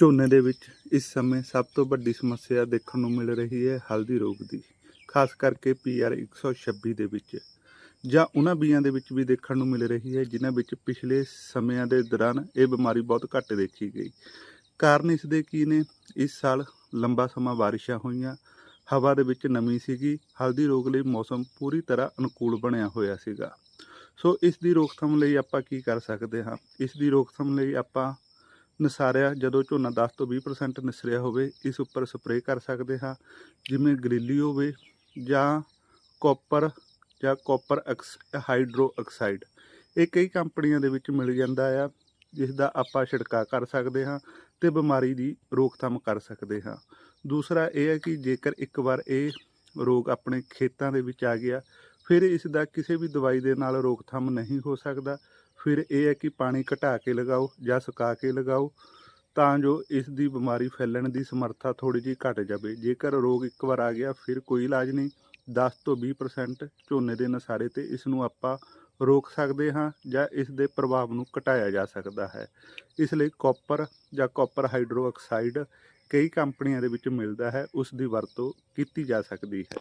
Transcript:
ਝੋਨੇ ਦੇ ਵਿੱਚ ਇਸ ਸਮੇਂ ਸਭ ਤੋਂ ਵੱਡੀ ਸਮੱਸਿਆ ਦੇਖਣ ਨੂੰ ਮਿਲ ਰਹੀ ਹੈ ਹਲਦੀ ਰੋਗ ਦੀ, ਖਾਸ ਕਰਕੇ ਪੀਆਰ 126 ਦੇ ਵਿੱਚ। ਜਾਂ ਉਹਨਾਂ ਬੀਆਂ ਦੇ ਵਿੱਚ ਵੀ ਦੇਖਣ ਨੂੰ ਮਿਲ ਰਹੀ ਹੈ, ਜਿਨ੍ਹਾਂ ਵਿੱਚ ਪਿਛਲੇ ਸਮਿਆਂ ਦੇ ਦੌਰਾਨ ਇਹ ਬਿਮਾਰੀ ਬਹੁਤ ਘੱਟ ਦੇਖੀ ਗਈ। ਕਾਰਨ ਇਸ ਦੇ ਕੀ ਨੇ? ਇਸ ਸਾਲ ਲੰਬਾ ਸਮਾਂ ਬਾਰਿਸ਼ਾਂ ਹੋਈਆਂ, ਹਵਾ ਦੇ ਵਿੱਚ ਨਮੀ ਸੀਗੀ, ਹਲਦੀ ਰੋਗ ਲਈ ਮੌਸਮ ਪੂਰੀ ਤਰ੍ਹਾਂ ਅਨੁਕੂਲ ਬਣਿਆ ਹੋਇਆ ਸੀਗਾ। ਸੋ ਇਸ ਦੀ ਰੋਕਥਾਮ ਲਈ ਆਪਾਂ ਕੀ ਕਰ ਸਕਦੇ ਹਾਂ? ਇਸ ਦੀ ਰੋਕਥਾਮ ਲਈ ਆਪਾਂ ਨਸਾਰਿਆ ਜਦੋਂ ਝੋਨਾ 10 ਤੋਂ 20% ਨਿਸਰਿਆ ਹੋਵੇ, ਇਸ ਉੱਪਰ ਸਪਰੇਅ ਕਰ ਸਕਦੇ ਹਾਂ। ਜਿਵੇਂ ਗਰੀਲੀ ਹੋਵੇ ਜਾਂ ਕਾਪਰ ਜਾਂ ਕਾਪਰ ਐਕਸ ਹਾਈਡਰੋ ਆਕਸਾਈਡ ਇਹ ਕਈ ਕੰਪਨੀਆਂ ਦੇ ਵਿੱਚ ਮਿਲ ਜਾਂਦਾ ਆ ਜਿਸ ਦਾ ਆਪਾਂ ਛਿੜਕਾਅ ਕਰ ਸਕਦੇ ਹਾਂ ਤੇ ਬਿਮਾਰੀ ਦੀ ਰੋਕਥਾਮ ਕਰ ਸਕਦੇ ਹਾਂ। ਦੂਸਰਾ ਇਹ ਹੈ ਕਿ ਜੇਕਰ ਇੱਕ ਵਾਰ ਇਹ ਰੋਗ ਆਪਣੇ ਖੇਤਾਂ ਦੇ ਵਿੱਚ ਆ ਗਿਆ ਫਿਰ ਇਸ ਦਾ ਕਿਸੇ ਵੀ ਦਵਾਈ ਦੇ ਨਾਲ ਰੋਕਥਾਮ ਨਹੀਂ ਹੋ ਸਕਦਾ। ਫਿਰ ਇਹ ਹੈ ਕਿ ਪਾਣੀ ਘਟਾ ਕੇ ਲਗਾਓ ਜਾਂ ਸੁਕਾ ਕੇ ਲਗਾਓ ਤਾਂ ਜੋ ਇਸ ਦੀ ਬਿਮਾਰੀ ਫੈਲਣ ਦੀ ਸਮਰੱਥਾ ਥੋੜੀ ਜਿਹੀ ਘਟ ਜਾਵੇ। ਜੇਕਰ ਰੋਗ ਇੱਕ ਵਾਰ ਆ ਗਿਆ, ਫਿਰ ਕੋਈ ਇਲਾਜ ਨਹੀਂ। 10 ਤੋਂ 20% ਝੋਨੇ ਦੇ ਨਸਾਰੇ ਤੇ ਇਸ ਨੂੰ ਆਪਾਂ ਰੋਕ ਸਕਦੇ ਹਾਂ ਜਾਂ ਇਸ ਦੇ ਪ੍ਰਭਾਵ ਨੂੰ ਘਟਾਇਆ ਜਾ ਸਕਦਾ ਹੈ। ਇਸ ਲਈ ਕਾਪਰ ਜਾਂ ਕਾਪਰ ਹਾਈਡਰੋਆਕਸਾਈਡ ਕਈ ਕੰਪਨੀਆਂ ਦੇ ਵਿੱਚ ਮਿਲਦਾ ਹੈ। ਉਸ ਦੀ ਵਰਤੋਂ ਕੀਤੀ ਜਾ ਸਕਦੀ ਹੈ।